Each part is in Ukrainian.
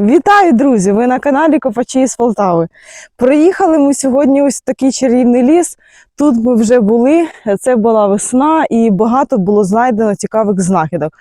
Вітаю, друзі! Ви на каналі Копачі з Полтави. Приїхали ми сьогодні ось в такий чарівний ліс. Тут ми вже були, це була весна, і багато було знайдено цікавих знахідок.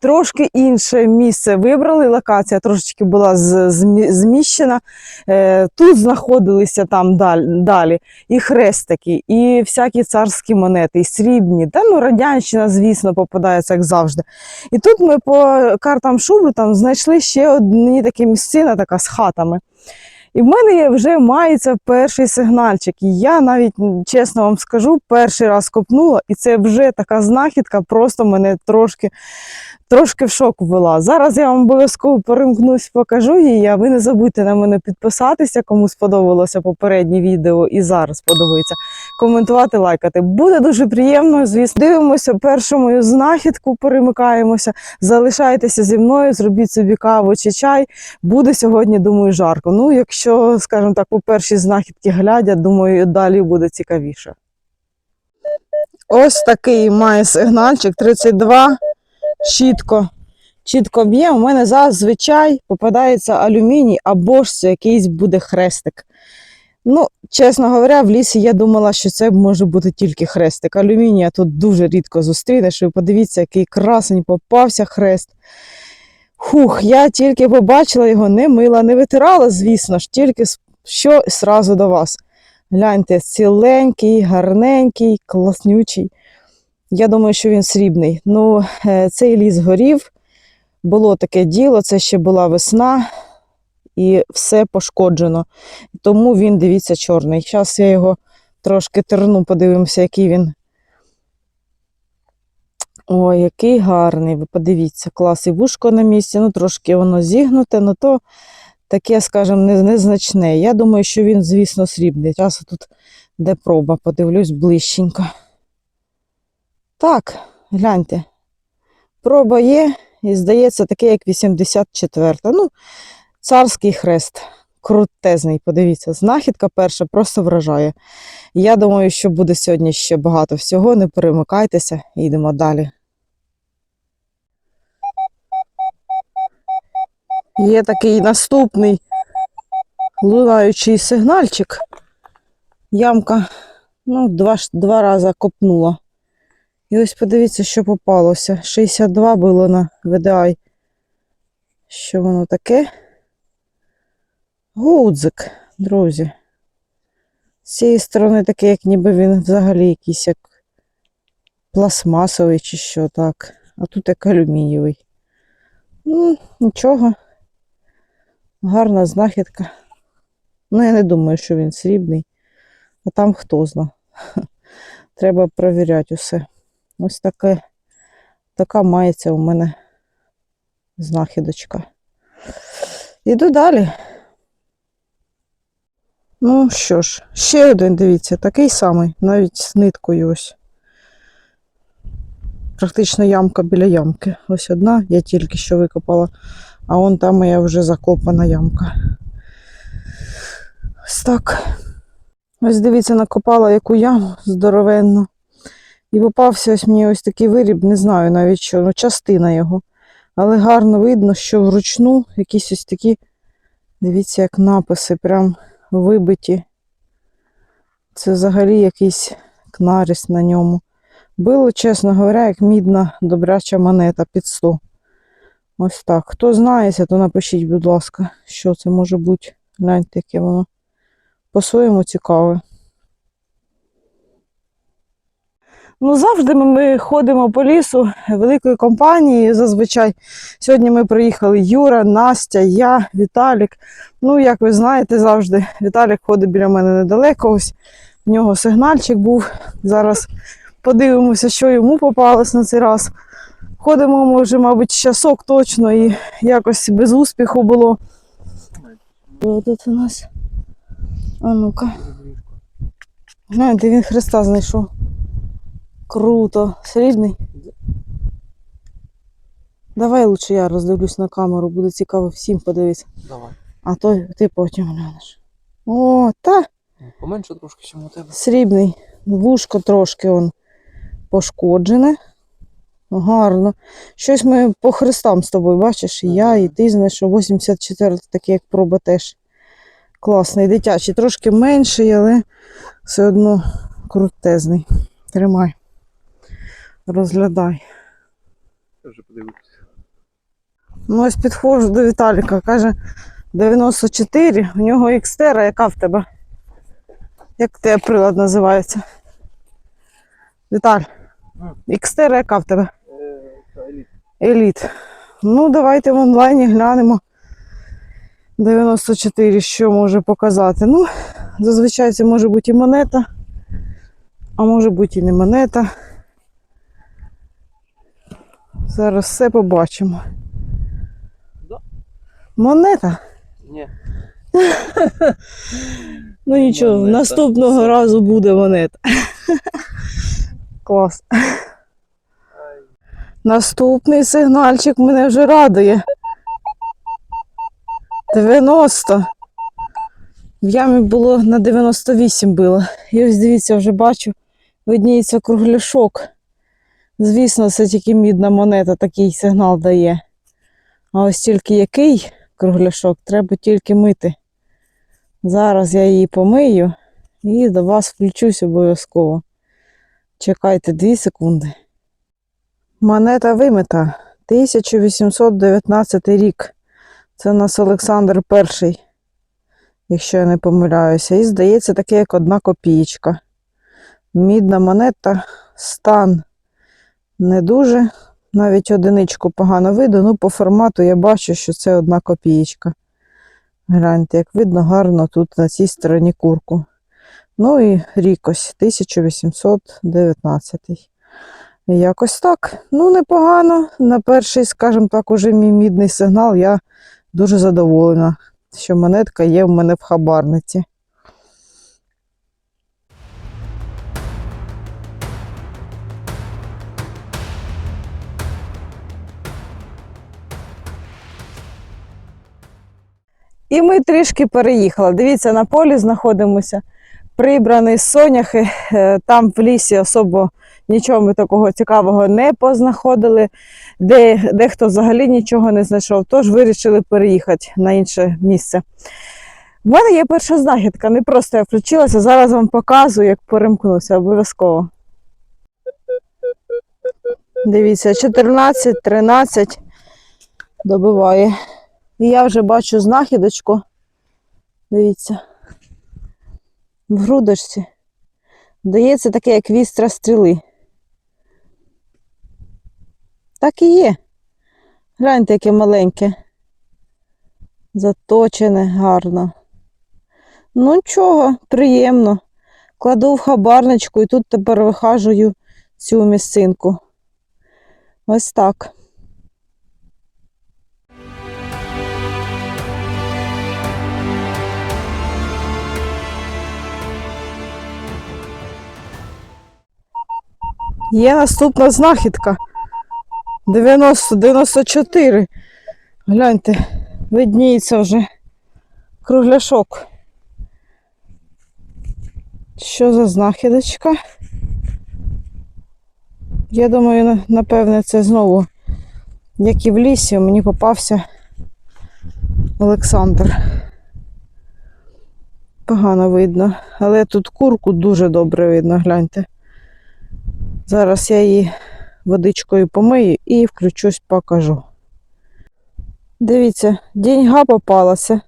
Трошки інше місце вибрали, локація трошечки була зміщена. Е, Тут знаходилися там далі і хрестики, і всякі царські монети, і срібні. Та ну радянщина, звісно, попадається, як завжди. І тут ми по картам шубу там знайшли ще одні такі місцина, така з хатами. І в мене вже мається перший сигнальчик. І я навіть чесно вам скажу, перший раз копнула, і це вже така знахідка, просто мене трошки, трошки в шок ввела. Зараз я вам обов'язково перемкнусь, покажу її. А ви не забудьте на мене підписатися, кому сподобалося попереднє відео і зараз подобається. Коментувати, лайкати. Буде дуже приємно. Звісно, дивимося першу мою знахідку, перемикаємося. Залишайтеся зі мною, зробіть собі каву чи чай. Буде сьогодні, думаю, жарко. Ну, якщо, скажімо так, по першій знахідці глядя, думаю, далі буде цікавіше. Ось такий має сигнальчик 32. Чітко. Чітко б'є. У мене зазвичай попадається алюміній або ж це якийсь буде хрестик. Ну, чесно говоря, в лісі я думала, що це може бути тільки хрестик. Алюмінія тут дуже рідко зустрінеш. Ви подивіться, який красень попався хрест. Хух, я тільки побачила його, не мила, не витирала, звісно ж, тільки що сразу до вас. Гляньте, ціленький, гарненький, класнючий. Я думаю, що він срібний. Ну, е, цей ліс горів, було таке діло, це ще була весна, і все пошкоджено. Тому він, дивіться, чорний. Зараз я його трошки терну, подивимося, який він. Ой, який гарний. Ви подивіться, клас. І вушко на місці, ну трошки воно зігнуте, ну то таке, скажімо, незначне. Я думаю, що він, звісно, срібний. Зараз тут де проба, подивлюсь ближченько. Так, гляньте. Проба є, і здається, таке, як 84-та. Ну, царський хрест. Крутезний, подивіться, знахідка перша просто вражає. Я думаю, що буде сьогодні ще багато всього. Не перемикайтеся, йдемо далі. Є такий наступний лунаючий сигнальчик. Ямка ну, два, два рази копнула. І ось подивіться, що попалося. 62 було на VDI. Що воно таке? Гудзик, друзі. З цієї сторони таке, як ніби він взагалі якийсь як пластмасовий чи що так. А тут як алюмінієвий. Ну, нічого. Гарна знахідка. Ну, я не думаю, що він срібний. А там хто зна. Треба перевіряти усе. Ось таке, така мається у мене знахідочка. Іду далі. Ну що ж, ще один, дивіться, такий самий, навіть з ниткою ось. Практично ямка біля ямки. Ось одна, я тільки що викопала, а вон там моя вже закопана ямка. Ось так. Ось дивіться, накопала яку яму здоровенну. І попався ось мені ось такий виріб, не знаю навіть що, ну частина його. Але гарно видно, що вручну якісь ось такі, дивіться, як написи, прям вибиті. Це взагалі якийсь кнаріс на ньому. Було, чесно говоря, як мідна добряча монета під 100. Ось так. Хто знається, то напишіть, будь ласка, що це може бути. Гляньте, яке воно по-своєму цікаве. Ну, завжди ми, ми ходимо по лісу великою компанією зазвичай. Сьогодні ми приїхали Юра, Настя, я, Віталік. Ну, як ви знаєте, завжди Віталік ходить біля мене недалеко. Ось в нього сигнальчик був. Зараз подивимося, що йому попалось на цей раз. Ходимо, може, мабуть, часок точно і якось без успіху було. Тут у нас? А ну-ка. Гляньте, він Христа знайшов. Круто. Срібний? Давай лучше я роздивлюсь на камеру, буде цікаво всім подивитися. Давай. А то ти потім глянеш. О, та Поменше трошки, чим у тебе. срібний. Вушко трошки он пошкоджене. Гарно. Щось ми по хрестам з тобою, бачиш, і я, і ти знайшов 84 такий, як проба теж. Класний, дитячий. Трошки менший, але все одно крутезний. Тримай. Розглядай. Я вже подивився. Ну, ось підходжу до Віталіка, каже 94, у нього Xterra, яка в тебе? Як тебе прилад називається? Віталь, Xterra яка в тебе? Еліт. Ну, давайте в онлайні глянемо. 94, що може показати. Ну, зазвичай це може бути і монета, а може бути і не монета. Зараз все побачимо. Да. Монета? Ні. Ну нічого, Монета. наступного Все. разу буде монета. Клас. Наступний сигнальчик мене вже радує. 90. В ямі було на 98 було. І ось дивіться, вже бачу, видніється кругляшок. Звісно, це тільки мідна монета такий сигнал дає. А ось тільки який кругляшок, треба тільки мити. Зараз я її помию і до вас включусь обов'язково. Чекайте 2 секунди. Монета вимита. 1819 рік. Це у нас Олександр І, якщо я не помиляюся. І здається, таке як одна копієчка. Мідна монета, стан не дуже. Навіть одиничку погано видно. Ну, по формату я бачу, що це одна копієчка. Гляньте, як видно гарно тут на цій стороні курку. Ну і рік ось 1819. Якось так. Ну, непогано. На перший, скажімо так, уже мій мідний сигнал. Я дуже задоволена, що монетка є в мене в хабарниці. І ми трішки переїхали. Дивіться, на полі знаходимося. Прибрані соняхи. Е, Там в лісі особо нічого ми такого цікавого не познаходили. Де, дехто взагалі нічого не знайшов, тож вирішили переїхати на інше місце. У мене є перша знахідка, не просто я включилася, зараз вам показую, як перемкнуся обов'язково. Дивіться, 14, 13 добиває. І я вже бачу знахідочку. Дивіться. В грудочці. Дається таке, як вістра стріли. Так і є. Гляньте, яке маленьке. Заточене гарно. Ну нічого, приємно. Кладу в хабарничку і тут тепер вихажую цю місцинку. Ось так. Є наступна знахідка. 90, 94. Гляньте, видніється вже кругляшок. Що за знахідочка? Я думаю, напевне, це знову, як і в лісі, мені попався Олександр. Погано видно, але тут курку дуже добре видно, гляньте. Зараз я її водичкою помию і включусь, покажу. Дивіться, деньга попалася.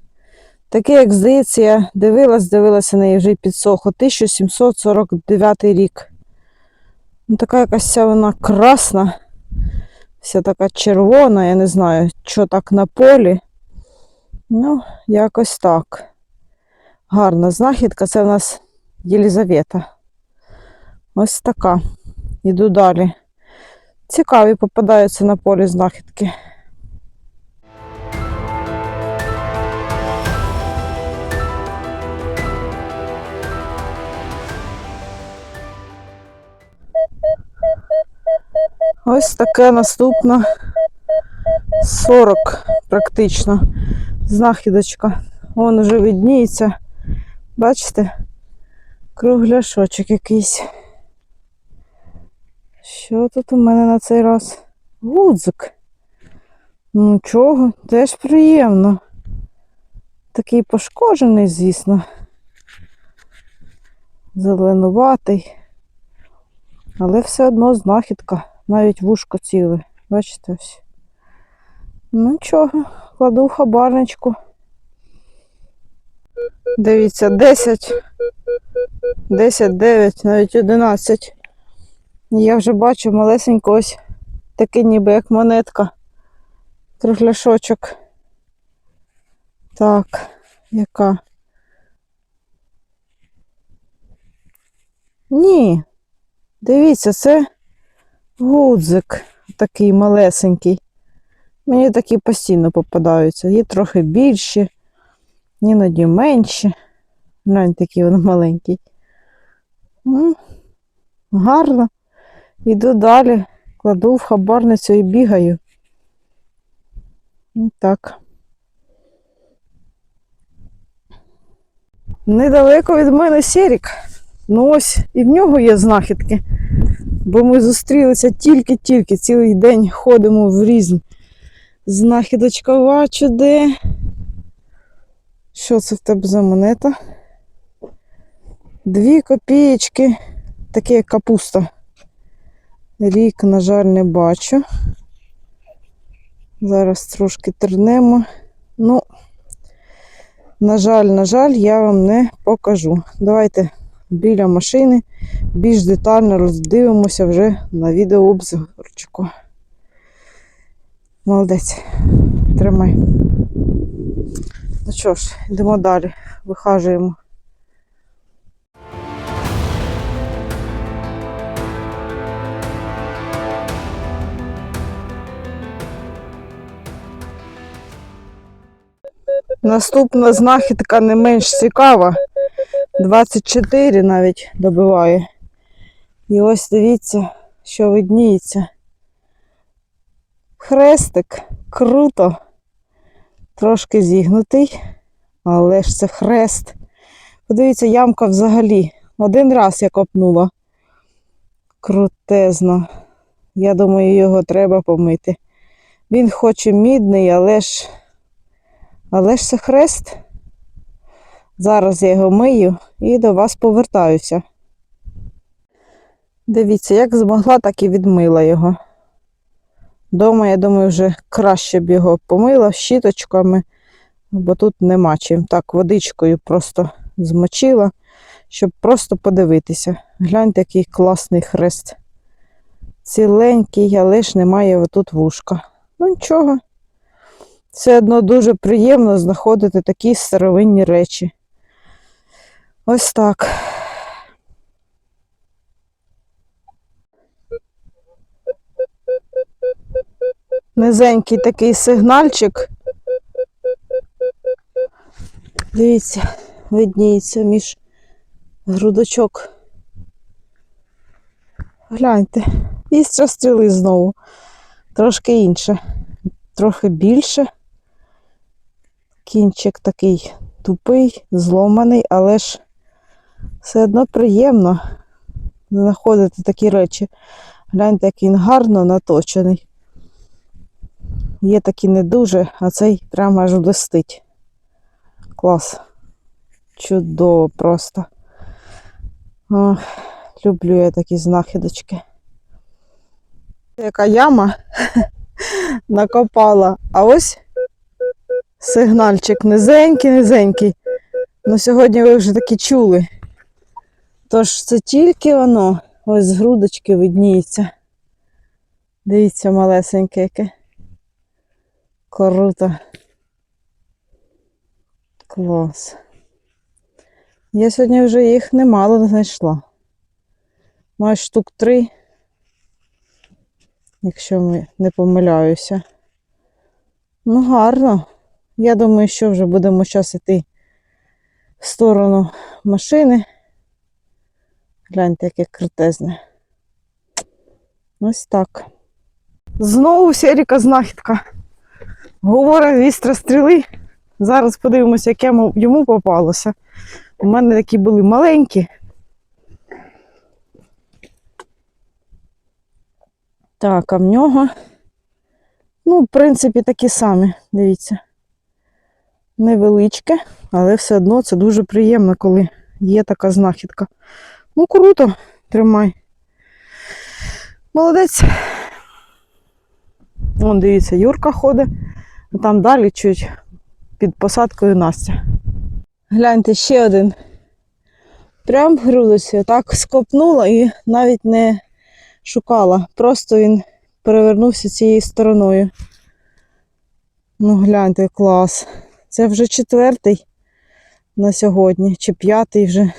Таке, як здається, я дивилась, дивилася на неї вже підсохло. 1749 рік. Ну, така якась вся вона красна, вся така червона, я не знаю, що так на полі. Ну, якось так. Гарна знахідка. Це в нас Єлізавета. Ось така. Іду далі. Цікаві попадаються на полі знахідки. Ось таке наступна 40 практично. Знахідочка. Вон уже видніється. Бачите? Кругляшочок якийсь. Що тут у мене на цей раз? Гудзик. Ну чого, теж приємно. Такий пошкоджений, звісно. Зеленуватий. Але все одно знахідка. Навіть вушко ціле. Бачите ось. Ну нічого, кладу в хабарничку. Дивіться, 10, 10, 9, навіть 11. Я вже бачу малесенько ось такий ніби як монетка. Кругляшочок. Так, яка? Ні. Дивіться, це гудзик такий малесенький. Мені такі постійно попадаються. Є трохи більші, іноді менші. Глянь, такий він маленький. Гарно. Іду далі, кладу в хабарницю і бігаю. Ось Так. Недалеко від мене Серік. Ну ось і в нього є знахідки. Бо ми зустрілися тільки-тільки цілий день ходимо в різні. Знахідочка бачу де. Що це в тебе за монета? Дві копієчки, таке як капуста. Рік, на жаль, не бачу. Зараз трошки тернемо. Ну, на жаль, на жаль, я вам не покажу. Давайте біля машини більш детально роздивимося вже на відеообзорчику. Молодець. Тримай. Ну що ж, йдемо далі, вихажуємо. Наступна знахідка не менш цікава. 24 навіть добиває. І ось дивіться, що видніється. Хрестик круто. Трошки зігнутий, але ж це хрест. Подивіться, ямка взагалі. Один раз я копнула. Крутезно. Я думаю, його треба помити. Він хоч і мідний, але ж. Але ж це хрест. Зараз я його мию і до вас повертаюся. Дивіться, як змогла, так і відмила його. Дома, я думаю, вже краще б його помила щіточками, бо тут нема чим. Так, водичкою просто змочила, щоб просто подивитися. Гляньте, який класний хрест. Ціленький, але ж немає отут вушка. Ну нічого. Все одно дуже приємно знаходити такі старовинні речі. Ось так. Низенький такий сигнальчик. Дивіться, видніється між грудочок. Гляньте, іскра стріли знову. Трошки інше, трохи більше. Кінчик такий тупий, зломаний, але ж все одно приємно знаходити такі речі. Гляньте, як він гарно наточений. Є такі не дуже, а цей прямо аж блистить. Клас. Чудово просто. Ох, люблю я такі знахідочки. Яка яма накопала. А ось сигнальчик низенький, низенький. Ну сьогодні ви вже такі чули. Тож це тільки воно ось з грудочки видніється. Дивіться, малесеньке яке. Круто. Клас. Я сьогодні вже їх немало знайшла. Маю штук три, якщо ми не помиляюся. Ну, гарно. Я думаю, що вже будемо зараз йти в сторону машини. Гляньте, яке крутезне. Ось так. Знову серіка знахідка. Говорить вістра стріли. Зараз подивимося, яке йому попалося. У мене такі були маленькі. Так, а в нього, ну, в принципі, такі самі, дивіться. Невеличке, але все одно це дуже приємно, коли є така знахідка. Ну, круто, тримай. Молодець. Вон, дивіться, Юрка ходить, а там далі чуть під посадкою Настя. Гляньте, ще один. Прям грудився, так скопнула і навіть не шукала. Просто він перевернувся цією стороною. Ну, гляньте, клас. Це вже четвертий на сьогодні, чи п'ятий вже.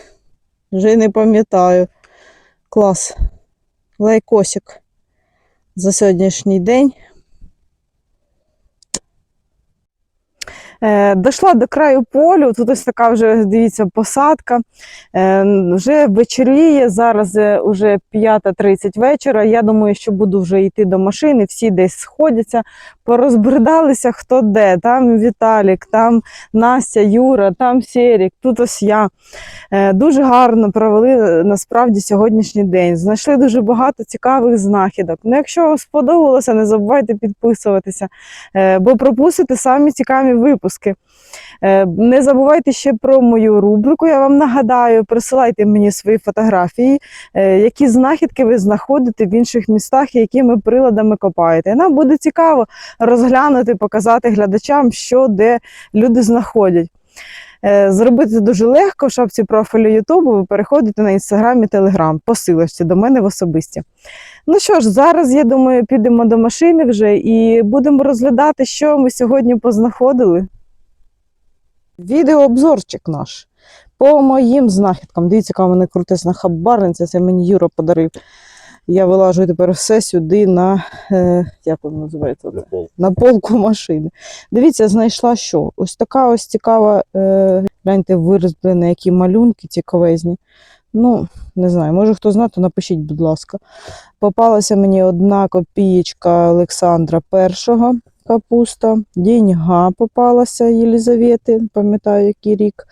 Вже не пам'ятаю. Клас. Лайкосик за сьогоднішній день. Е, Дійшла до краю полю, тут ось така вже, дивіться, посадка. Е, Вже вечоріє, зараз е, уже 5.30 вечора. Я думаю, що буду вже йти до машини, всі десь сходяться, порозбридалися хто де. Там Віталік, там Настя, Юра, там Серік, тут ось я. Е, Дуже гарно провели е, насправді сьогоднішній день. Знайшли дуже багато цікавих знахідок. Ну, якщо вам сподобалося, не забувайте підписуватися, е, бо пропустите самі цікаві випуски. Е, Не забувайте ще про мою рубрику. Я вам нагадаю, присилайте мені свої фотографії, е, які знахідки ви знаходите в інших містах, якими приладами копаєте. Нам буде цікаво розглянути, показати глядачам, що де люди знаходять. Е, Зробити дуже легко в шапці профілю Ютубу. Ви переходите на інстаграм і телеграм, посилочці до мене в особисті. Ну що ж, зараз я думаю, підемо до машини вже і будемо розглядати, що ми сьогодні познаходили. Відеообзорчик наш по моїм знахідкам. Дивіться, яка в мене крутесна хабарниця, це мені Юра подарив. Я вилажу тепер все сюди на, е, як воно називається? На пол. на полку машини. Дивіться, знайшла що? Ось така ось цікава, е, гляньте, вирізблені які малюнки цікавезні. Ну, не знаю, може хто знає, то напишіть, будь ласка. Попалася мені одна копієчка Олександра І капуста, деньга попалася Єлізавети, пам'ятаю, який рік.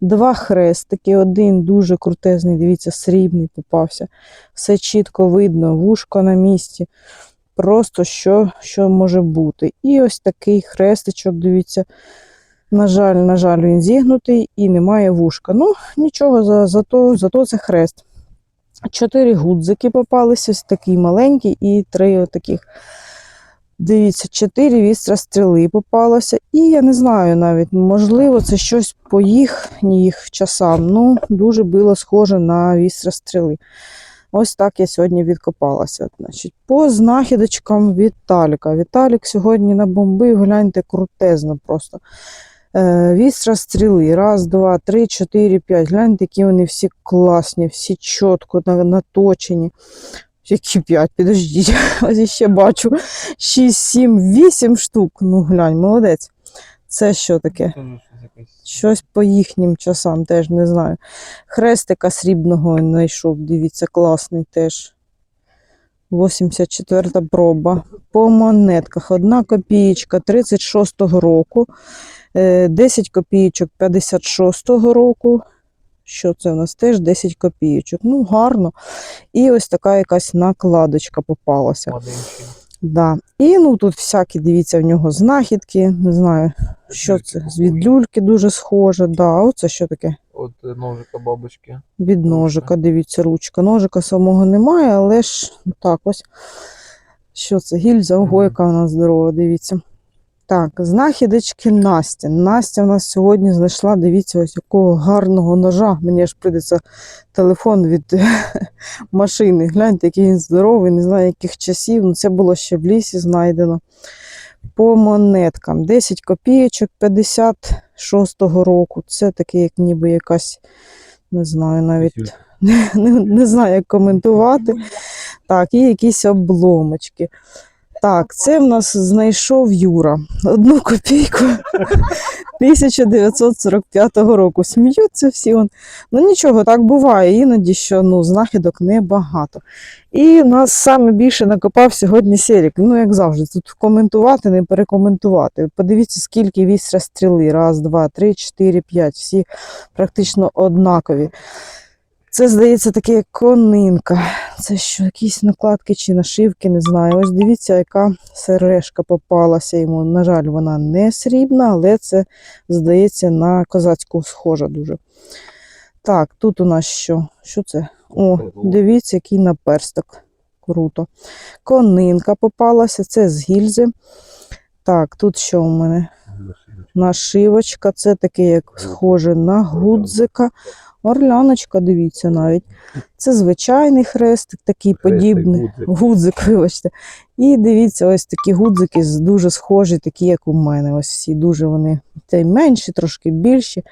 Два хрестики, один дуже крутезний, дивіться, срібний попався. Все чітко видно, вушко на місці просто що, що може бути. І ось такий хрестичок, дивіться. На жаль, на жаль, він зігнутий і немає вушка. Ну, нічого, за, зато, зато це хрест. Чотири гудзики попалися, ось такий маленький, і три отаких. Дивіться, чотири вістра стріли попалося. І я не знаю навіть, можливо, це щось по їхніх часам. Ну, дуже було схоже на вістра стріли. Ось так я сьогодні відкопалася. Значить, по знахідочкам Віталіка. Віталік сьогодні набомбив, гляньте, крутезно просто. Е, вістра стріли. Раз, два, три, чотири, п'ять. Гляньте, які вони всі класні, всі чітко наточені. Які п'ять, підождіть, ось ще бачу. Шість, сім, вісім штук. Ну, глянь, молодець. Це що таке? Щось по їхнім часам теж не знаю. Хрестика срібного знайшов, дивіться, класний теж. 84 та проба. По монетках одна копієчка 36-го року, е, 10 копійочок 56-го року. Що це у нас теж 10 копійочок. Ну, гарно. І ось така якась накладочка попалася. Да. І ну тут всякі, дивіться, в нього знахідки. Не знаю, що це. З від люльки дуже схоже. Да. Оце що таке? От е, ножика бабочки. Від ножика, дивіться, ручка. Ножика самого немає, але ж так ось. Що це? Гільза, ого, Мгм. яка вона здорова, дивіться. Так, знахідочки Настя. Настя в нас сьогодні знайшла, дивіться, ось якого гарного ножа. Мені аж прийдеться телефон від машини. Гляньте, який він здоровий, не знаю, яких часів. Ну, це було ще в лісі знайдено. По монеткам. 10 копійочок 56-го року. Це таке, як ніби якась, не знаю, навіть не, не знаю, як коментувати. Так, і якісь обломочки. Так, це в нас знайшов Юра. Одну копійку 1945 року. Сміються всі. Он. Ну нічого, так буває. Іноді що ну, знахідок небагато. І нас саме більше накопав сьогодні Серік. Ну, як завжди, тут коментувати, не перекоментувати. Подивіться, скільки вістря стріли. Раз, два, три, чотири, п'ять. Всі практично однакові. Це, здається, таке конинка. Це що, якісь накладки чи нашивки, не знаю. Ось дивіться, яка сережка попалася йому. На жаль, вона не срібна, але це, здається, на козацьку схожа дуже. Так, тут у нас що? Що це? О, дивіться, який наперсток. Круто. Конинка попалася, це з гільзи. Так, тут що у мене? Нашивочка, це таке, як схоже на гудзика. Орляночка, дивіться навіть. Це звичайний хрестик, такий подібний. гудзик. Гудзик, вибачте. І дивіться, ось такі гудзики дуже схожі, такі, як у мене. Ось всі дуже вони та менші, трошки більші.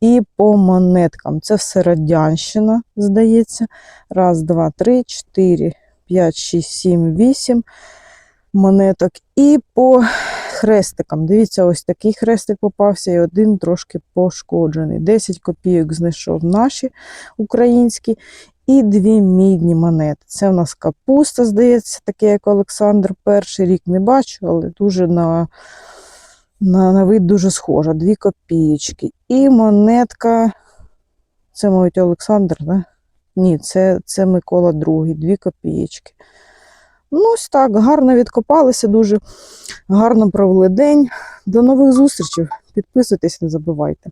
І по монеткам. Це все радянщина, здається. Раз, два, три, чотири, п'ять, шість, сім, вісім монеток. І по хрестикам. Дивіться, ось такий хрестик попався, і один трошки пошкоджений. 10 копійок знайшов наші українські, і дві мідні монети. Це у нас капуста, здається, таке, як Олександр перший рік не бачу, але дуже на, на, на вид дуже схожа. Дві копійочки. І монетка. Це, мабуть, Олександр, да? Ні, це, це Микола II, дві копієчки. Ну, ось так, гарно відкопалися, дуже гарно провели день. До нових зустрічей. Підписуйтесь, не забувайте.